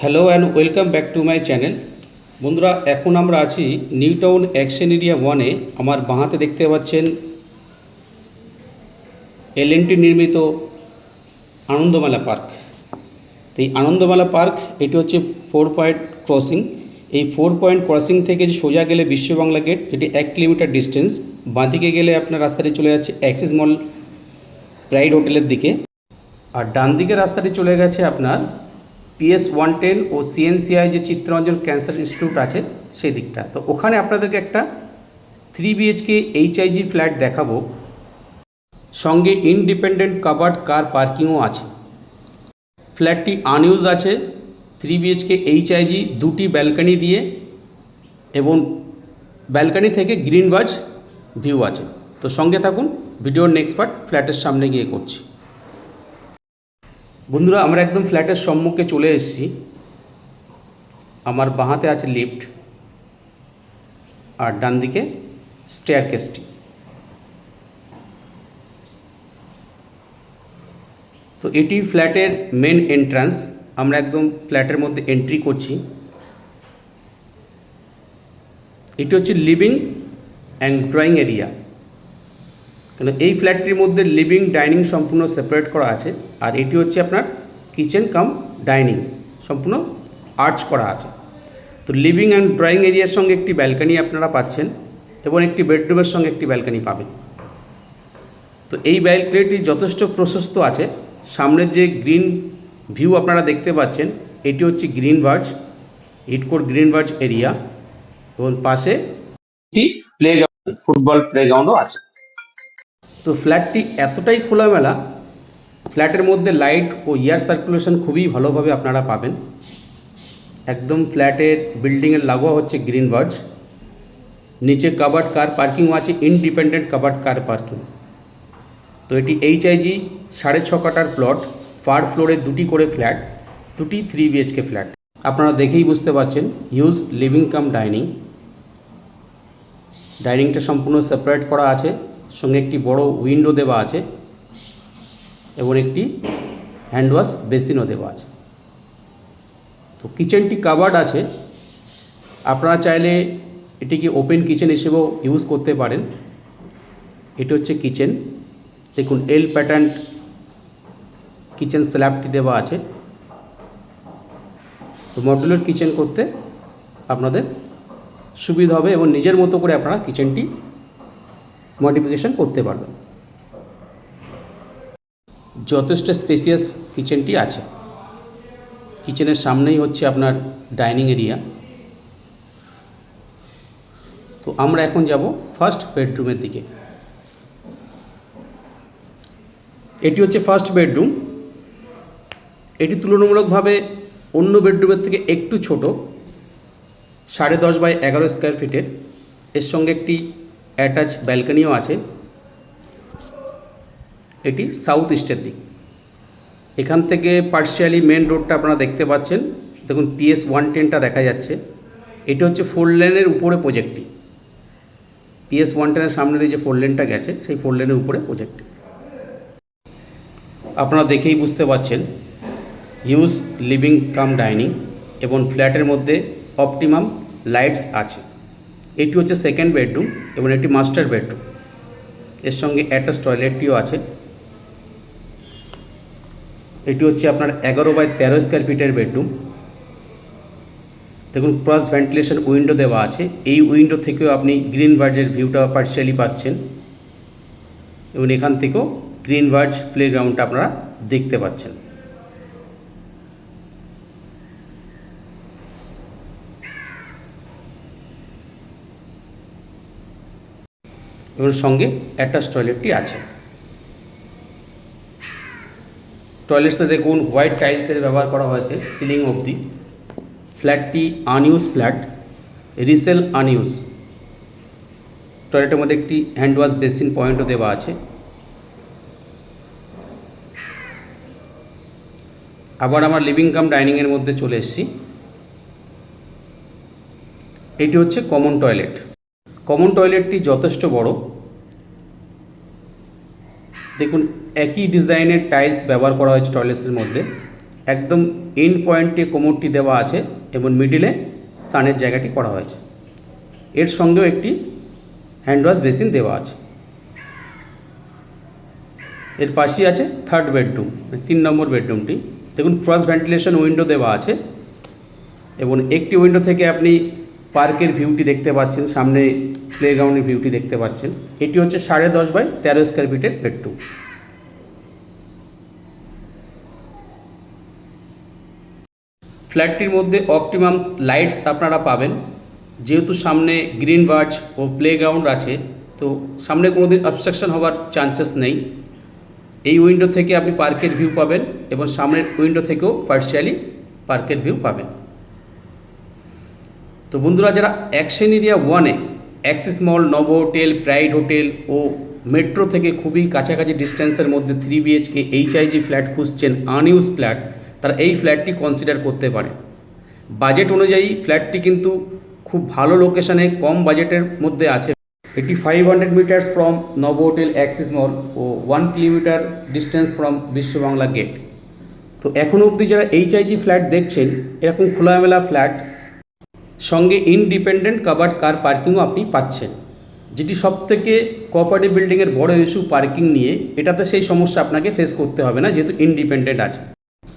Hello and welcome back to my channel বন্ধুরা, এখন আমরা আছি নিউ টাউন অ্যাকশন এরিয়া ওয়ানে আমার বাঁহাতে দেখতে পাচ্ছেন এলএনটি নির্মিত আনন্দমেলা পার্ক। তো এই আনন্দমেলা পার্ক, এটি হচ্ছে ফোর পয়েন্ট ক্রসিং এই ফোর পয়েন্ট ক্রসিং থেকে সোজা গেলে বিশ্ববাংলা গেট যেটি এক কিলোমিটার ডিস্টেন্স বাঁদিকে গেলে আপনার রাস্তাটি চলে যাচ্ছে অ্যাক্সিস মল প্রাইড হোটেলের দিকে। আর ডান দিকের রাস্তাটি চলে গেছে আপনার পিএস ওয়ান টেন ও সিএনসিআই যে চিত্তরঞ্জন ক্যান্সার ইনস্টিটিউট আছে, সেই দিকটা। তো ওখানে আপনাদেরকে একটা থ্রি বিএইচকে এইচআইজি ফ্ল্যাট দেখাবো। সঙ্গে ইনডিপেন্ডেন্ট কাভার্ড কার পার্কিংও আছে। ফ্ল্যাটটি আনইউজ আছে। থ্রি বিএইচকে এইচআইজি দুটি ব্যালকনি দিয়ে এবং ব্যালকনি থেকে গ্রিন বাজ ভিউ আছে। তো সঙ্গে থাকুন ভিডিওর নেক্সট পার্ট ফ্ল্যাটের সামনে গিয়ে করছি। বন্ধুরা, আমরা একদম ফ্ল্যাটের সম্মুখে চলে এসেছি। আমার বাঁহাতে আছে লিফট আর ডান দিকে স্টেয়ার কেসটি তো এটি ফ্ল্যাটের মেন এন্ট্রান্স আমরা একদম ফ্ল্যাটের মধ্যে এন্ট্রি করছি। এটি হচ্ছে লিভিং অ্যান্ড ড্রয়িং এরিয়া কেন এই ফ্ল্যাটটির মধ্যে লিভিং, ডাইনিং সম্পূর্ণ সেপারেট করা আছে। আর এটি হচ্ছে আপনার কিচেন কাম ডাইনিং, সম্পূর্ণ আর্চ করা আছে। তো লিভিং অ্যান্ড ড্রয়িং এরিয়ার সঙ্গে একটি ব্যালকানি আপনারা পাচ্ছেন এবং একটি বেডরুমের সঙ্গে একটি ব্যালকানি পাবেন। তো এই ব্যালকানিটি যথেষ্ট প্রশস্ত আছে। সামনের যে গ্রিন ভিউ আপনারা দেখতে পাচ্ছেন, এটি হচ্ছে গ্রিন ভার্জ, ইটকোর গ্রিন ভার্জ এরিয়া এবং পাশে প্লে ফুটবল প্লেগ্রাউন্ডও আছে। তো ফ্ল্যাটটি এতটাই খোলামেলা, ফ্ল্যাটের মধ্যে লাইট ও এয়ার সার্কুলেশন খুবই ভালোভাবে আপনারা পাবেন। একদম ফ্ল্যাটের বিল্ডিংয়ের লাগোয়া হচ্ছে গ্রিন বার্জ। নিচে কাবার্ড কার পার্কিংও আছে, ইনডিপেন্ডেন্ট কাবার্ড কার পার্কিং। তো এটি এইচআইজি সাড়ে ছ কাটার প্লট, ফার ফ্লোরে দুটি করে ফ্ল্যাট, দুটি থ্রি বিএইচকে ফ্ল্যাট। আপনারা দেখেই বুঝতে পারছেন হিউজ লিভিং কাম ডাইনিং। ডাইনিংটা সম্পূর্ণ সেপারেট করা আছে। সঙ্গে একটি বড় উইন্ডো দেওয়া আছে এবং একটি হ্যান্ড ওয়াশ বেসিনও দেওয়া আছে। তো কিচেনটি কাভার্ড আছে। আপনারা চাইলে এটিকে ওপেন কিচেন হিসেবেও ইউজ করতে পারেন। এটি হচ্ছে কিচেন দেখুন এল প্যাটার্ন কিচেন স্ল্যাবটি দেওয়া আছে। তো মডুলার কিচেন করতে আপনাদের সুবিধা হবে এবং নিজের মতো করে আপনারা কিচেনটি মডিফিকেশন করতে পারবেন যথেষ্ট স্পেসিয়াস কিচেনটি আছে। কিচেনের সামনেই হচ্ছে আপনার ডাইনিং এরিয়া তো আমরা এখন যাব ফার্স্ট বেডরুমের দিকে। এটি হচ্ছে ফার্স্ট বেডরুম এটি তুলনামূলকভাবে অন্য বেডরুমের থেকে একটু ছোট, সাড়ে দশ বাই এগারো স্কোয়ার ফিটের এর সঙ্গে একটি অ্যাটাচ ব্যালকনিও আছে। এটি সাউথ ইস্টের দিক। এখান থেকে পার্সিয়ালি মেন রোডটা আপনারা দেখতে পাচ্ছেন। দেখুন পিএস ওয়ান টেনটা দেখা যাচ্ছে। এটি হচ্ছে ফোর লেনের উপরে প্রজেক্টটি পিএস ওয়ান টেনের সামনে দিয়ে যে ফোর লেনটা গেছে, সেই ফোর লেনের উপরে প্রজেক্টটি আপনারা দেখেই বুঝতে পারছেন হিউজ লিভিং কাম ডাইনিং এবং ফ্ল্যাটের মধ্যে অপটিমাম লাইটস আছে। এটি হচ্ছে সেকেন্ড বেডরুম এবং এটি মাস্টার বেডরুম এর সঙ্গে অ্যাটাচ টয়লেটটিও আছে। এটি হচ্ছে আপনার এগারো বাই তেরো স্কোয়ার ফিটের বেডরুম দেখুন ক্রস ভেন্টিলেশন উইন্ডো দেওয়া আছে। এই উইন্ডো থেকেও আপনি গ্রিন ভার্জের ভিউটা পার্সিয়ালি পাচ্ছেন। এবং এখান থেকেও গ্রিন ভার্জ প্লেগ্রাউন্ডটা আপনারা দেখতে পাচ্ছেন। এবং সঙ্গে টয়লেটটি আছে। টয়লেটসে দেখুন হোয়াইট টাইলসের ব্যবহার করা হয়েছে সিলিং অবধি। ফ্ল্যাটটি আনইউজ ফ্ল্যাট রিসেল আনইউজ টয়লেটের মধ্যে একটি হ্যান্ড ওয়াশ বেসিন পয়েন্টও দেওয়া আছে। আবার আমার লিভিং কাম ডাইনিংয়ের মধ্যে চলে এসেছি। এটি হচ্ছে কমন টয়লেট কমন টয়লেটটি যথেষ্ট বড়। দেখুন, একই ডিজাইনের টাইলস ব্যবহার করা হয়েছে টয়লেটসের মধ্যে। একদম এন্ড পয়েন্টে কোমরটি দেওয়া আছে এবং মিডিলে সানের জায়গাটি করা হয়েছে। এর সঙ্গেও একটি হ্যান্ড ওয়াশ বেসিন দেওয়া আছে। এর পাশেই আছে থার্ড বেডরুম তিন নম্বর বেডরুমটি দেখুন ক্রস ভেন্টিলেশন উইন্ডো দেওয়া আছে এবং একটি উইন্ডো থেকে আপনি পার্কের ভিউটি দেখতে পাচ্ছেন, সামনে প্লেগ্রাউন্ডের ভিউটি দেখতে পাচ্ছেন। এটি হচ্ছে সাড়ে দশ বাই তেরো স্কোয়ার ফিটের বেডরুম ফ্ল্যাটটির মধ্যে অপটিমাম লাইটস আপনারা পাবেন। যেহেতু সামনে গ্রিন বার্চ ও প্লেগ্রাউন্ড আছে, তো সামনে কোনোদিন অবস্ট্রাকশন হওয়ার চান্সেস নেই। এই উইন্ডো থেকে আপনি পার্কের ভিউ পাবেন এবং সামনের উইন্ডো থেকেও পার্সিয়ালি পার্কের ভিউ পাবেন। তো বন্ধুরা, যারা অ্যাকশন এরিয়া ওয়ানে Axis mall Novotel Pride hotel ও মেট্রো থেকে খুবই কাছাকাছি ডিস্টেন্সের মধ্যে থ্রি বিএইচকে এইচআইজি ফ্ল্যাট খুঁজছেন আনইউজ ফ্ল্যাট তারা এই ফ্ল্যাটটি কনসিডার করতে পারে। বাজেট অনুযায়ী ফ্ল্যাটটি কিন্তু খুব ভালো লোকেশনে কম বাজেটের মধ্যে আছে। এটি five hundred metres from Novotel Axis mall O one kilometre distance from Biswa Bangla gate তো এখনও অবধি যারা এইচআইজি ফ্ল্যাট দেখছেন, এরকম খোলামেলা ফ্ল্যাট সঙ্গে ইনডিপেন্ডেন্ট কাভার্ড কার পার্কিংও আপনি পাচ্ছেন। যেটি সব থেকে কোঅপারেটিভ বিল্ডিংয়ের বড় ইস্যু পার্কিং নিয়ে, এটাতে সেই সমস্যা আপনাকে ফেস করতে হবে না, যেহেতু ইনডিপেন্ডেন্ট আছে।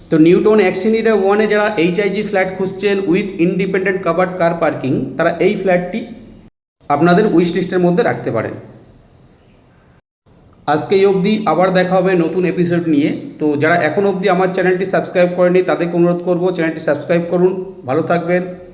তো নিউটন অ্যাক্সিনিডা ওয়ানে যারা এইচআইজি ফ্ল্যাট খুঁজছেন with independent covered car parking, তারা এই ফ্ল্যাটটি আপনাদের উইশ লিস্টের মধ্যে রাখতে পারেন। আজকে এই অবধি আবার দেখা হবে নতুন এপিসোড নিয়ে। তো যারা এখন অবধি আমার চ্যানেলটি সাবস্ক্রাইব করেনি তাদেরকে অনুরোধ করব চ্যানেলটি সাবস্ক্রাইব করুন। ভালো থাকবেন।